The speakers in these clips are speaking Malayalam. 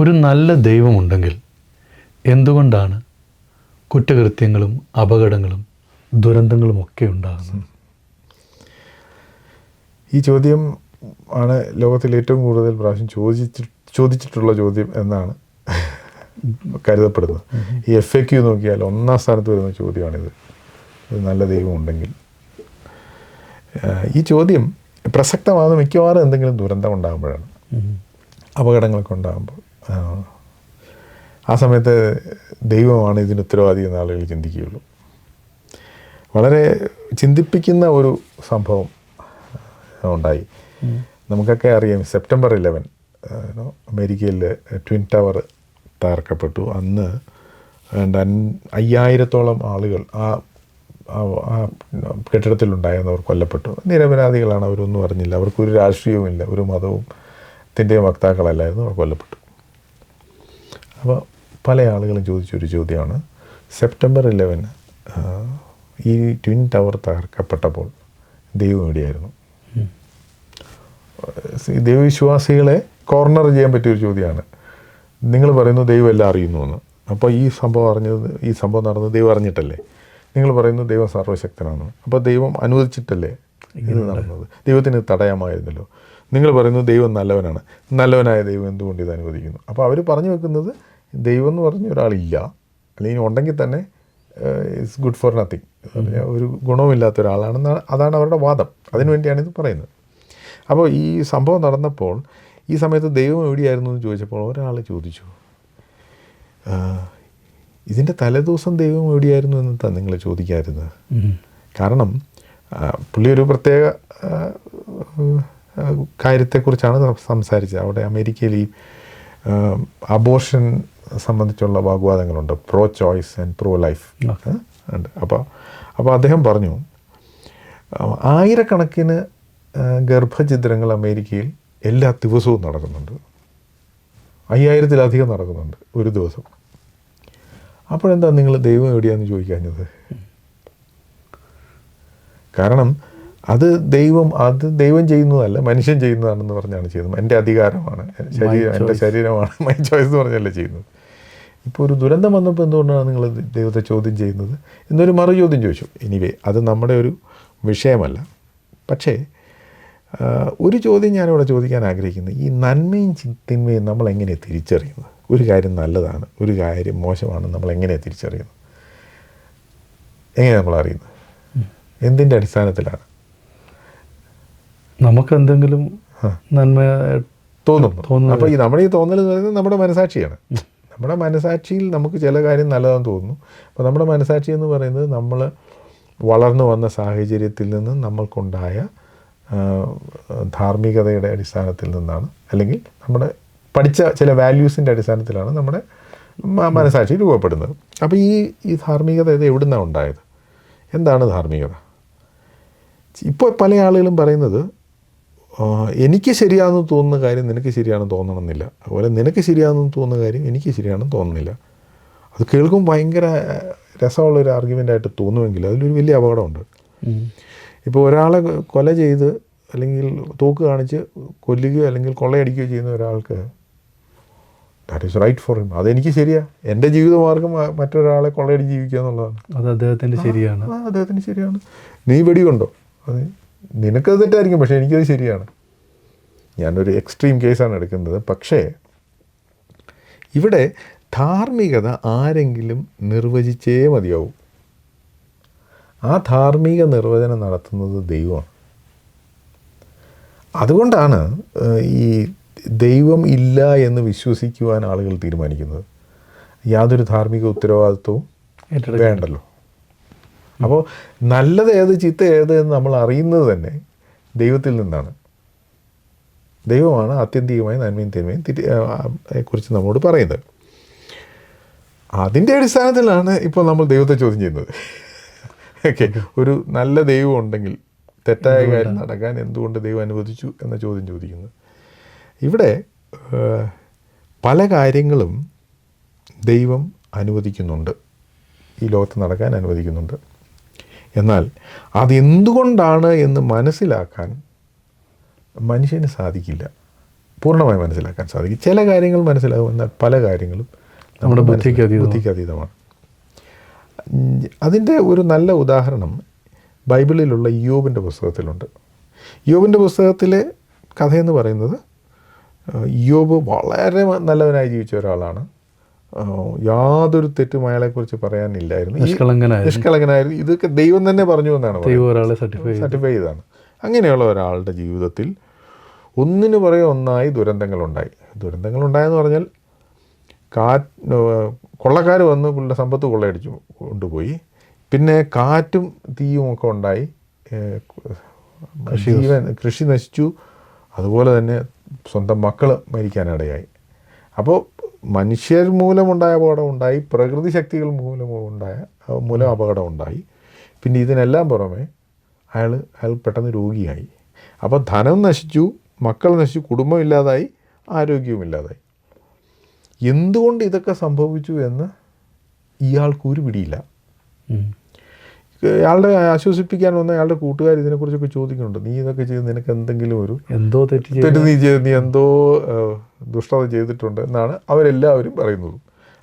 ഒരു നല്ല ദൈവമുണ്ടെങ്കിൽ എന്തുകൊണ്ടാണ് കുറ്റകൃത്യങ്ങളും അപകടങ്ങളും ദുരന്തങ്ങളും ഒക്കെ ഉണ്ടാകുന്നത്? ഈ ചോദ്യം ആണ് ലോകത്തിൽ ഏറ്റവും കൂടുതൽ പ്രാവശ്യം ചോദിച്ചി ചോദിച്ചിട്ടുള്ള ചോദ്യം എന്നാണ് കരുതപ്പെടുന്നത്. ഈ എഫ് എ ക്യു നോക്കിയാൽ ഒന്നാം സ്ഥാനത്ത് വരുന്ന ചോദ്യമാണിത്. ഒരു നല്ല ദൈവം ഉണ്ടെങ്കിൽ ഈ ചോദ്യം പ്രസക്തമാകുന്ന മിക്കവാറും എന്തെങ്കിലും ദുരന്തം ഉണ്ടാകുമ്പോഴാണ്. അപകടങ്ങളൊക്കെ ഉണ്ടാകുമ്പോൾ. ആ സമയത്ത് ദൈവമാണ് ഇതിന് ഉത്തരവാദി എന്ന് ആളുകൾ ചിന്തിക്കുകയുള്ളൂ. വളരെ ചിന്തിപ്പിക്കുന്ന ഒരു സംഭവം ഉണ്ടായി. നമുക്കൊക്കെ അറിയാം സെപ്റ്റംബർ ഇലവൻ അമേരിക്കയിൽ ട്വിൻ ടവർ തകർക്കപ്പെട്ടു. അന്ന് അയ്യായിരത്തോളം ആളുകൾ ആ ആ- ആ കെട്ടിടത്തിലുണ്ടായിരുന്നവർ കൊല്ലപ്പെട്ടു. നിരപരാധികളാണ് അവരൊന്നും അറിഞ്ഞില്ല. അവർക്കൊരു രാഷ്ട്രീയവുമില്ല ഒരു മതവും ത്തിന്റെയും വക്താക്കളല്ലായിരുന്നു അവർ കൊല്ലപ്പെട്ടു. അപ്പോൾ പല ആളുകളും ചോദിച്ചൊരു ചോദ്യമാണ്. സെപ്റ്റംബർ ഇലവന് ഈ ട്വിൻ ടവർ തകർക്കപ്പെട്ടപ്പോൾ ദൈവം എവിടെയായിരുന്നു? ദൈവവിശ്വാസികളെ കോർണർ ചെയ്യാൻ പറ്റിയൊരു ചോദ്യമാണ്. നിങ്ങൾ പറയുന്നു ദൈവം എല്ലാം അറിയുന്നു എന്ന് അപ്പോൾ ഈ സംഭവം അറിഞ്ഞത് ഈ സംഭവം നടന്നത് ദൈവം അറിഞ്ഞിട്ടല്ലേ? നിങ്ങൾ പറയുന്നു ദൈവം സർവശക്തനാണ് അപ്പോൾ ദൈവം അനുവദിച്ചിട്ടല്ലേ ഇത് നടന്നത്? ദൈവത്തിന് തടയാമായിരുന്നല്ലോ. നിങ്ങൾ പറയുന്നു ദൈവം നല്ലവനാണ്. നല്ലവനായ ദൈവം എന്തുകൊണ്ട് ഇത് അനുവദിക്കുന്നു? അപ്പോൾ അവർ പറഞ്ഞു വെക്കുന്നത് ദൈവം എന്ന് പറഞ്ഞ ഒരാളില്ല അല്ലെങ്കിൽ ഉണ്ടെങ്കിൽ തന്നെ ഇറ്റ്സ് ഗുഡ് ഫോർ നത്തിങ് ഒരു ഗുണവുമില്ലാത്ത ഒരാളാണെന്നാണ് അതാണ് അവരുടെ വാദം. അതിനുവേണ്ടിയാണ് ഇത് പറയുന്നത്. അപ്പോൾ ഈ സംഭവം നടന്നപ്പോൾ ഈ സമയത്ത് ദൈവം എവിടെയായിരുന്നു എന്ന് ചോദിച്ചപ്പോൾ ഒരാൾ ചോദിച്ചു. "ആ, ഇതിന്റെ തലേദിവസം ദൈവം എവിടെയായിരുന്നു എന്ന് നിങ്ങൾ ചോദിക്കാറുന്നത് കാരണം പുള്ളി ഒരു പ്രത്യേക കാര്യത്തെക്കുറിച്ചാണ് സംസാരിച്ചത്. അവിടെ അമേരിക്കയിൽ ഈ അബോർഷൻ സംബന്ധിച്ചുള്ള വാഗ്വാദങ്ങളുണ്ട്. Pro choice and pro life ഉണ്ട്. അപ്പോൾ അപ്പോൾ അദ്ദേഹം പറഞ്ഞു ആയിരക്കണക്കിന് ഗർഭഛിദ്രങ്ങൾ അമേരിക്കയിൽ എല്ലാ ദിവസവും നടക്കുന്നുണ്ട്. അയ്യായിരത്തിലധികം നടക്കുന്നുണ്ട് ഒരു ദിവസം. അപ്പോഴെന്താ നിങ്ങൾ ദൈവം എവിടെയാണെന്ന് ചോദിക്കാഞ്ഞത്? കാരണം അത് ദൈവം അത് ദൈവം ചെയ്യുന്നതല്ല മനുഷ്യൻ ചെയ്യുന്നതാണെന്ന് പറഞ്ഞാണ് ചെയ്യുന്നത്. എന്റെ അധികാരമാണ്. ശരീരം എന്റെ ശരീരമാണ് മൈ ചോയ്സ് എന്ന് പറഞ്ഞല്ലേ ചെയ്യുന്നത്. ഇപ്പോൾ ഒരു ദുരന്തം വന്നപ്പോൾ എന്തുകൊണ്ടാണ് നിങ്ങൾ ദൈവത്തെ ചോദ്യം ചെയ്യുന്നത്? എന്നൊരു മറു ചോദ്യം ചോദിച്ചു. എനിവേ അത് നമ്മുടെ ഒരു വിഷയമല്ല. പക്ഷേ ഒരു ചോദ്യം ഞാനിവിടെ ചോദിക്കാൻ ആഗ്രഹിക്കുന്നത് ഈ നന്മയും തിന്മയും നമ്മൾ എങ്ങനെയാണ് തിരിച്ചറിയുന്നത് ഒരു കാര്യം നല്ലതാണ് ഒരു കാര്യം മോശമാണ് നമ്മൾ എങ്ങനെയാണ് തിരിച്ചറിയുന്നത് എങ്ങനെയാണ് നമ്മൾ അറിയുന്നത് എന്തിന്റെ അടിസ്ഥാനത്തിലാണ്? നമുക്ക് എന്തെങ്കിലും നന്മ തോന്നുന്നു. അപ്പോൾ ഈ നമ്മുടെ ഈ തോന്നൽ എന്ന് പറയുന്നത് നമ്മുടെ മനസാക്ഷിയാണ്. നമ്മുടെ മനസാക്ഷിയിൽ നമുക്ക് ചില കാര്യം നല്ലതാണെന്ന് തോന്നുന്നു. അപ്പോൾ നമ്മുടെ മനസാക്ഷി എന്ന് പറയുന്നത് നമ്മൾ വളർന്നു വന്ന സാഹചര്യത്തിൽ നിന്ന് നമ്മൾക്കുണ്ടായ ധാർമ്മികതയുടെ അടിസ്ഥാനത്തിൽ നിന്നാണ്. അല്ലെങ്കിൽ നമ്മുടെ പഠിച്ച ചില വാല്യൂസിന്റെ അടിസ്ഥാനത്തിലാണ് നമ്മുടെ മനസാക്ഷി രൂപപ്പെടുന്നത്. അപ്പോൾ ഈ ഈ ധാർമ്മികത ഇത് എവിടുന്നാണ് ഉണ്ടായത്? എന്താണ് ധാർമ്മികത? ഇപ്പോൾ പല ആളുകളും പറയുന്നത് എനിക്ക് ശരിയാണെന്ന് തോന്നുന്ന കാര്യം നിനക്ക് ശരിയാണെന്ന് തോന്നണമെന്നില്ല. അതുപോലെ നിനക്ക് ശരിയാണെന്ന് തോന്നുന്ന കാര്യം എനിക്ക് ശരിയാണെന്ന് തോന്നുന്നില്ല അത് കേൾക്കും ഭയങ്കര രസമുള്ള ഒരു ആർഗ്യുമെന്റായിട്ട് തോന്നുമെങ്കിൽ അതിലൊരു വലിയ അപകടമുണ്ട്. ഇപ്പോൾ ഒരാളെ കൊല ചെയ്ത് അല്ലെങ്കിൽ തോക്ക് കാണിച്ച് കൊല്ലുകയോ അല്ലെങ്കിൽ കൊള്ളയടിക്കുകയോ ചെയ്യുന്ന ഒരാൾക്ക് that is right for him അതെനിക്ക് ശരിയാ. എന്റെ ജീവിതമാർഗം മറ്റൊരാളെ കൊള്ളയടി ജീവിക്കുക എന്നുള്ളതാണ്. അത് അദ്ദേഹത്തിന്റെ ശരിയാണ്. അദ്ദേഹത്തിന്റെ അദ്ദേഹത്തിന് ശരിയാണ്. നീ വെടിയുണ്ടോ? അത് നിനക്കത് തെറ്റായിരിക്കും പക്ഷേ എനിക്കത് ശരിയാണ്. ഞാനൊരു എക്സ്ട്രീം കേസാണ് എടുക്കുന്നത്. പക്ഷേ ഇവിടെ ധാർമ്മികത ആരെങ്കിലും നിർവചിച്ചേ മതിയാവും. ആ ധാർമ്മിക നിർവചനം നടത്തുന്നത് ദൈവമാണ്. അതുകൊണ്ടാണ് ഈ ദൈവം ഇല്ല എന്ന് വിശ്വസിക്കുവാൻ ആളുകൾ തീരുമാനിക്കുന്നത്. യാതൊരു ധാർമ്മിക ഉത്തരവാദിത്വവും. വേണ്ടല്ലോ. അപ്പോൾ നല്ലത് ഏത് ചീത്ത ഏത് എന്ന് നമ്മൾ അറിയുന്നത് തന്നെ ദൈവത്തിൽ നിന്നാണ്. ദൈവമാണ് ആത്യന്തികമായി നന്മയും തിന്മയും തിരി കുറിച്ച് നമ്മോട് പറയുന്നത്. അതിന്റെ അടിസ്ഥാനത്തിലാണ് ഇപ്പോൾ നമ്മൾ ദൈവത്തെ ചോദ്യം ചെയ്യുന്നത്. ഓക്കെ ഒരു നല്ല ദൈവം ഉണ്ടെങ്കിൽ തെറ്റായ കാര്യം നടക്കാൻ എന്തുകൊണ്ട് ദൈവം അനുവദിച്ചു എന്ന ചോദ്യം ചോദിക്കുന്നത് ഇവിടെ പല കാര്യങ്ങളും ദൈവം അനുവദിക്കുന്നുണ്ട്. ഈ ലോകത്ത് നടക്കാൻ അനുവദിക്കുന്നുണ്ട്. എന്നാൽ അതെന്തുകൊണ്ടാണ് എന്ന് മനസ്സിലാക്കാൻ മനുഷ്യന് സാധിക്കില്ല. പൂർണമായി മനസ്സിലാക്കാൻ സാധിക്കും ചില കാര്യങ്ങൾ മനസ്സിലാകും എന്നാൽ പല കാര്യങ്ങളും നമ്മുടെ ബുദ്ധിക്ക്. ബുദ്ധിക്ക് അതീതമാണ്. അതിന്റെ ഒരു നല്ല ഉദാഹരണം ബൈബിളിലുള്ള യോബിന്റെ പുസ്തകത്തിലുണ്ട്. യോബിന്റെ പുസ്തകത്തിലെ കഥയെന്ന് പറയുന്നത് യോബ് വളരെ നല്ലവനായി ജീവിച്ച ഒരാളാണ്. യാതൊരു തെറ്റും അയാളെക്കുറിച്ച് പറയാനില്ലായിരുന്നു. നിഷ്കളങ്കനായിരുന്നു. ഇതൊക്കെ ദൈവം തന്നെ പറഞ്ഞു എന്നാണ് സർട്ടിഫൈ ചെയ്തു. ചെയ്താണ് അങ്ങനെയുള്ള ഒരാളുടെ ജീവിതത്തിൽ ഒന്നിനു പുറകെ ഒന്നായി ദുരന്തങ്ങളുണ്ടായി. ദുരന്തങ്ങളുണ്ടായെന്ന് പറഞ്ഞാൽ കാറ്റ് കൊള്ളക്കാർ വന്ന് പുള്ളിയുടെ സമ്പത്ത് കൊള്ളയടിച്ചു കൊണ്ടുപോയി. പിന്നെ കാറ്റും തീയും ഒക്കെ ഉണ്ടായി. ജീവൻ കൃഷി നശിച്ചു. അതുപോലെ തന്നെ സ്വന്തം മക്കൾ മരിക്കാനിടയായി. അപ്പോൾ മനുഷ്യർ മൂലമുണ്ടായ അപകടം ഉണ്ടായി പ്രകൃതി ശക്തികൾ മൂലം ഉണ്ടായ മൂലം അപകടം ഉണ്ടായി. പിന്നെ ഇതിനെല്ലാം പുറമെ അയാൾ അയാൾ പെട്ടെന്ന് രോഗിയായി. അപ്പോൾ ധനം നശിച്ചു മക്കൾ നശിച്ചു കുടുംബം ഇല്ലാതായി ആരോഗ്യവും ഇല്ലാതായി. എന്തുകൊണ്ട് ഇതൊക്കെ സംഭവിച്ചു എന്ന് ഇയാൾക്ക് ഒരു പിടിയില്ല. അയാളുടെ ആശ്വസിപ്പിക്കാൻ വന്ന അയാളുടെ കൂട്ടുകാർ ഇതിനെക്കുറിച്ചൊക്കെ ചോദിക്കുന്നുണ്ട്. നീ ഇതൊക്കെ ചെയ്ത് നിനക്ക് എന്തെങ്കിലും ഒരു എന്തോ തെറ്റ് തെറ്റ് നീ ചെയ്ത് നീ എന്തോ ദുഷ്ടത ചെയ്തിട്ടുണ്ട് എന്നാണ് അവരെല്ലാവരും പറയുന്നത്.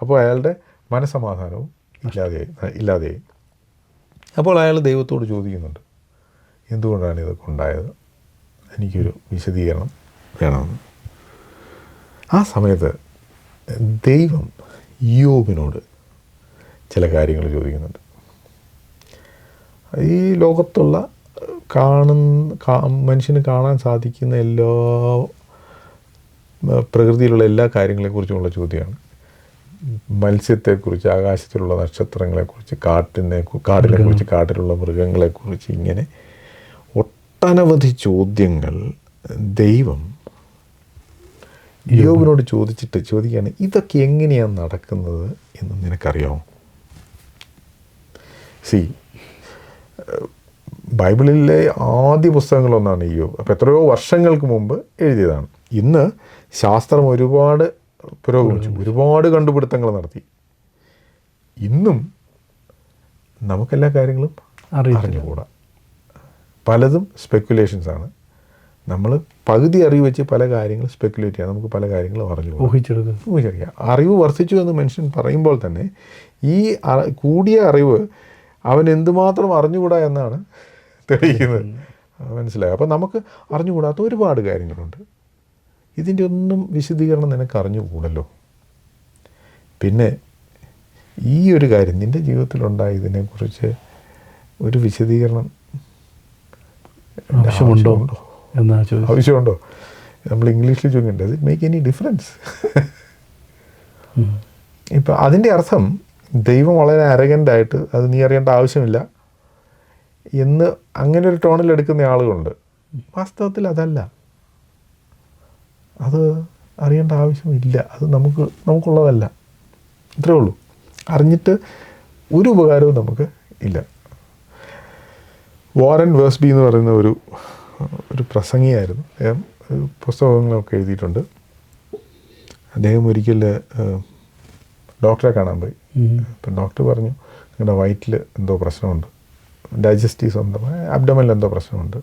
അപ്പോൾ അയാളുടെ മനസമാധാനവും ഇല്ലാതെയായി ഇല്ലാതെയായി. അപ്പോൾ അയാൾ ദൈവത്തോട് ചോദിക്കുന്നുണ്ട് എന്തുകൊണ്ടാണ് ഇതൊക്കെ ഉണ്ടായത്? എനിക്കൊരു വിശദീകരണം വേണമെന്ന്. ആ സമയത്ത് ദൈവം യോബിനോട് ചില കാര്യങ്ങൾ ചോദിക്കുന്നുണ്ട്. ഈ ലോകത്തുള്ള കാണുന്ന മനുഷ്യന് കാണാൻ സാധിക്കുന്ന എല്ലാ പ്രകൃതിയിലുള്ള എല്ലാ കാര്യങ്ങളെക്കുറിച്ചുമുള്ള ചോദ്യമാണ്. മത്സ്യത്തെക്കുറിച്ച് ആകാശത്തിലുള്ള നക്ഷത്രങ്ങളെക്കുറിച്ച് കാട്ടിനെ കാടിനെക്കുറിച്ച് കാട്ടിലുള്ള മൃഗങ്ങളെക്കുറിച്ച് ഇങ്ങനെ ഒട്ടനവധി ചോദ്യങ്ങൾ ദൈവം യോബിനോട് ചോദിച്ചിട്ട് ചോദിക്കുകയാണ് ഇതൊക്കെ എങ്ങനെയാണ് നടക്കുന്നത്? എന്ന് നിനക്കറിയാമോ സി ബൈബിളിലെ ആദ്യ പുസ്തകങ്ങളൊന്നാണ് ഈ യോബ് അപ്പോൾ എത്രയോ വർഷങ്ങൾക്ക് മുമ്പ് എഴുതിയതാണ്. ഇന്ന് ശാസ്ത്രം ഒരുപാട് പുരോഗമിച്ചു. ഒരുപാട് കണ്ടുപിടുത്തങ്ങൾ നടത്തി. ഇന്നും നമുക്കെല്ലാ കാര്യങ്ങളും അറിഞ്ഞുകൂടാ. പലതും സ്പെക്കുലേഷൻസ് ആണ് നമ്മൾ പകുതി അറിവ് വെച്ച് പല കാര്യങ്ങൾ സ്പെക്കുലേറ്റ് ചെയ്യാം. നമുക്ക് പല കാര്യങ്ങളും അറിഞ്ഞു ഊഹിച്ചെടുക്കാം. ഊഹിച്ചറിയാം അറിവ് വർദ്ധിച്ചു എന്ന് മനുഷ്യൻ പറയുമ്പോൾ തന്നെ ഈ കൂടിയ അറിവ് അവൻ എന്തുമാത്രം അറിഞ്ഞുകൂടാ എന്നാണ് തെളിയിക്കുന്നത്. മനസ്സിലായി? അപ്പോൾ നമുക്ക് അറിഞ്ഞുകൂടാത്ത ഒരുപാട് കാര്യങ്ങളുണ്ട്. ഇതിന്റെ ഒന്നും വിശദീകരണം നിനക്ക് അറിഞ്ഞുകൂടല്ലോ. പിന്നെ ഈ ഒരു കാര്യം നിന്റെ ജീവിതത്തിലുണ്ടായ ഇതിനെക്കുറിച്ച് ഒരു വിശദീകരണം ആവശ്യമുണ്ടോ എന്നാ ആവശ്യമുണ്ടോ? നമ്മൾ ഇംഗ്ലീഷിൽ ചോദിക്കേണ്ടത് ഇറ്റ് മേക്ക് എനി ഡിഫറൻസ്. ഇപ്പം അതിന്റെ അർത്ഥം ദൈവം വളരെ അരഗന്റായിട്ട് അത് നീ അറിയേണ്ട ആവശ്യമില്ല എന്ന് അങ്ങനെ ഒരു ടോണിൽ എടുക്കുന്ന ആളുകളുണ്ട്. വാസ്തവത്തിൽ അതല്ല. അത് അറിയേണ്ട ആവശ്യമില്ല. അത് നമുക്ക് നമുക്കുള്ളതല്ല. ഇത്രേ ഉള്ളൂ. അറിഞ്ഞിട്ട് ഒരു ഉപകാരവും നമുക്ക് ഇല്ല. വാറൻ വേഴ്സ്ബി എന്ന് പറയുന്ന ഒരു ഒരു പ്രസംഗിയായിരുന്നു. അദ്ദേഹം പുസ്തകങ്ങളൊക്കെ എഴുതിയിട്ടുണ്ട്. അദ്ദേഹം ഒരിക്കൽ ഡോക്ടറെ കാണാൻ പോയി. അപ്പം ഡോക്ടർ പറഞ്ഞു നിങ്ങളുടെ വയറ്റിൽ എന്തോ പ്രശ്നമുണ്ട്. ഡൈജസ്റ്റീവ് സ്വന്തമായ അബ്ഡമനിൽ എന്തോ പ്രശ്നമുണ്ട്.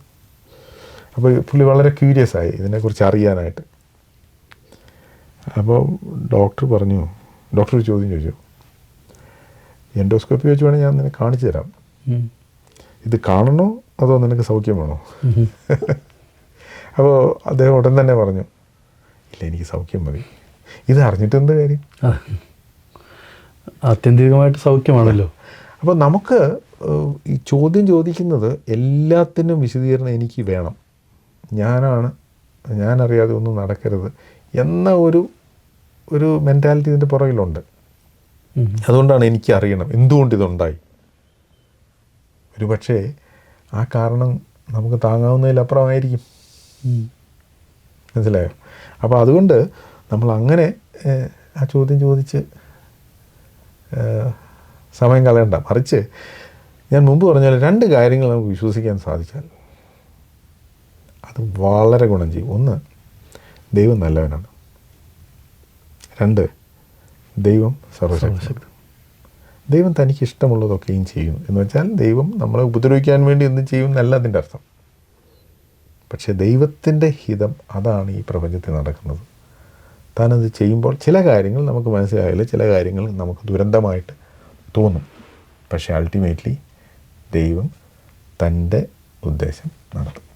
അപ്പോൾ പുള്ളി വളരെ ക്യൂരിയസ് ആയി ഇതിനെക്കുറിച്ച് അറിയാനായിട്ട്. അപ്പോൾ ഡോക്ടർ പറഞ്ഞു ഡോക്ടർ ഒരു ചോദ്യം ചോദിച്ചു. എൻഡോസ്കോപ്പി വെച്ച് വേണേൽ ഞാൻ നിനക്ക് കാണിച്ചു തരാം. ഇത് കാണണോ അതോ നിനക്ക് സൗഖ്യം വേണോ? അപ്പോൾ അദ്ദേഹം ഉടൻ തന്നെ പറഞ്ഞു ഇല്ല എനിക്ക് സൗഖ്യം മതി. ഇത് അറിഞ്ഞിട്ടെന്ത് കാര്യം. ആത്യന്തികമായിട്ട് സൗഖ്യമാണല്ലോ. അപ്പോൾ നമുക്ക് ഈ ചോദ്യം ചോദിക്കുന്നത് എല്ലാത്തിനും വിശദീകരണം എനിക്ക് വേണം. ഞാനാണ് ഞാനറിയാതെ ഒന്നും നടക്കരുത് എന്ന ഒരു ഒരു മെന്റാലിറ്റി ഇതിന്റെ പുറകിലുണ്ട്. അതുകൊണ്ടാണ് എനിക്ക് അറിയണം എന്തുകൊണ്ട് ഇതുണ്ടായി. ഒരു പക്ഷേ ആ കാരണം നമുക്ക് താങ്ങാവുന്നതിലപ്പുറമായിരിക്കും. മനസ്സിലായോ? അപ്പോൾ അതുകൊണ്ട് നമ്മൾ അങ്ങനെ ആ ചോദ്യം ചോദിച്ച് സമയം കളയണ്ട. മറിച്ച് ഞാൻ മുമ്പ് പറഞ്ഞ പോലെ രണ്ട് കാര്യങ്ങൾ നമുക്ക് വിശ്വസിക്കാൻ സാധിച്ചാൽ അത് വളരെ ഗുണം ചെയ്യും. ഒന്ന് ദൈവം നല്ലവനാണ്. രണ്ട് ദൈവം സർവശക്തി ദൈവം തനിക്ക് ഇഷ്ടമുള്ളതൊക്കെയും ചെയ്യും. എന്ന് വെച്ചാൽ ദൈവം നമ്മളെ ഉപദ്രവിക്കാൻ വേണ്ടി എന്തും ചെയ്യും എന്നല്ല അതിന്റെ അർത്ഥം. പക്ഷേ ദൈവത്തിന്റെ ഹിതം അതാണ് ഈ പ്രപഞ്ചത്തിൽ നടക്കുന്നത്. താനത് ചെയ്യുമ്പോൾ ചില കാര്യങ്ങൾ നമുക്ക് മനസ്സിലായില്ല ചില കാര്യങ്ങൾ നമുക്ക് ദുരന്തമായിട്ട് തോന്നും. പക്ഷേ അൾട്ടിമേറ്റ്ലി ദൈവം തന്റെ ഉദ്ദേശം നടത്തും.